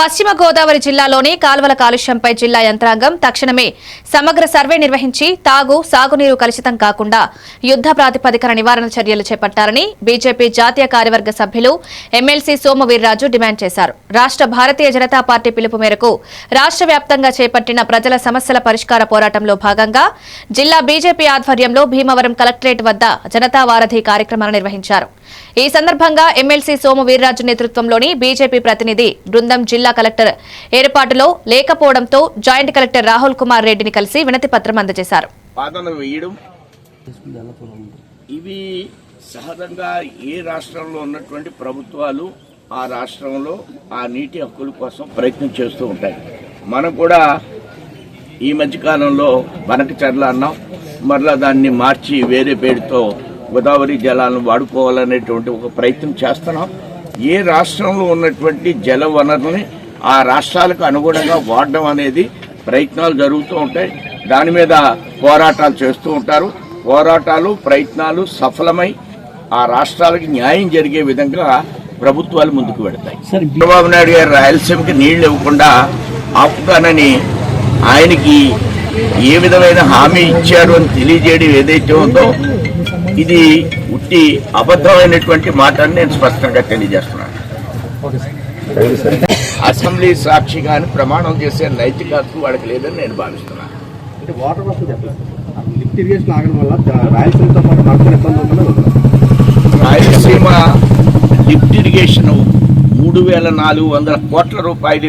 పశ్చిమ గోదావరి జిల్లాలోని కాల్వల కాలుష్యంపై జిల్లా యంత్రాంగం తక్షణమే సమగ్ర సర్వే నిర్వహించి తాగు సాగునీరు కలుషితం కాకుండా యుద్ద ప్రాతిపదికన నివారణ చర్యలు చేపట్టాలని బీజేపీ జాతీయ కార్యవర్గ సభ్యులు ఎమ్మెల్సీ సోమవీర్రాజు డిమాండ్ చేశారు. రాష్ట్ర భారతీయ జనతా పార్టీ పిలుపు మేరకు రాష్ట్ర వ్యాప్తంగా చేపట్టిన ప్రజల సమస్యల పరిష్కార పోరాటంలో భాగంగా జిల్లా బీజేపీ ఆధ్వర్యంలో భీమవరం కలెక్టరేట్ వద్ద జనతా వారధి కార్యక్రమాన్ని నిర్వహించారు. ఈ సందర్భంగా ఎమ్మెల్సీ సోము వీర్రాజు నేతృత్వంలోని బీజేపీ ప్రతినిధి బృందం జిల్లా కలెక్టర్ ఏర్పాటులో లేకపోవడంతో జాయింట్ కలెక్టర్ రాహుల్ కుమార్ రెడ్డిని కలిసి వినతి పత్రం అందజేశారు. ఇవి సహజంగా ఏ రాష్ట్రంలో ఉన్నటువంటి ప్రభుత్వాలు ఆ రాష్ట్రంలో ఆ నీటి హక్కుల కోసం ప్రయత్నం చేస్తూ ఉంటాయి. మనం కూడా ఈ మధ్య కాలంలో బనకచర్ల అన్నాం. మరలా దాన్ని మార్చి వేరే పేరుతో గోదావరి జలాలను వాడుకోవాలనేటువంటి ఒక ప్రయత్నం చేస్తున్నాం. ఏ రాష్ట్రంలో ఉన్నటువంటి జల వనరుల్ని ఆ రాష్ట్రాలకు అనుగుణంగా వాడడం అనేది ప్రయత్నాలు జరుగుతూ ఉంటాయి. దాని మీద పోరాటాలు చేస్తూ ఉంటారు. పోరాటాలు ప్రయత్నాలు సఫలమై ఆ రాష్ట్రాలకు న్యాయం జరిగే విధంగా ప్రభుత్వాలు ముందుకు పెడతాయి చంద్రబాబు నాయుడు గారు రాయలసీమకి నీళ్ళు ఇవ్వకుండా ఆపుతానని ఆయనకి ఏ విధమైన హామీ ఇచ్చారు అని తెలియజేయడం ఏదైతే ఉందో ఇది ఉట్టి అబద్ధమైనటువంటి మాట అని నేను స్పష్టంగా తెలియజేస్తున్నాను. అసెంబ్లీ సాక్షిగాని ప్రమాణం చేసే నైతిక హక్కు వాడికి లేదని నేను భావిస్తున్నాను అంటే వాటర్ వస్తుంది చెప్పండి లిఫ్ట్ ఇరిగేషన్ ఆగడం వల్ల రాయలసీమతో పాటు మనకు ఇబ్బంది రాయలసీమ లిఫ్ట్ ఇరిగేషన్ మూడు వేల నాలుగు వందల కోట్ల రూపాయలు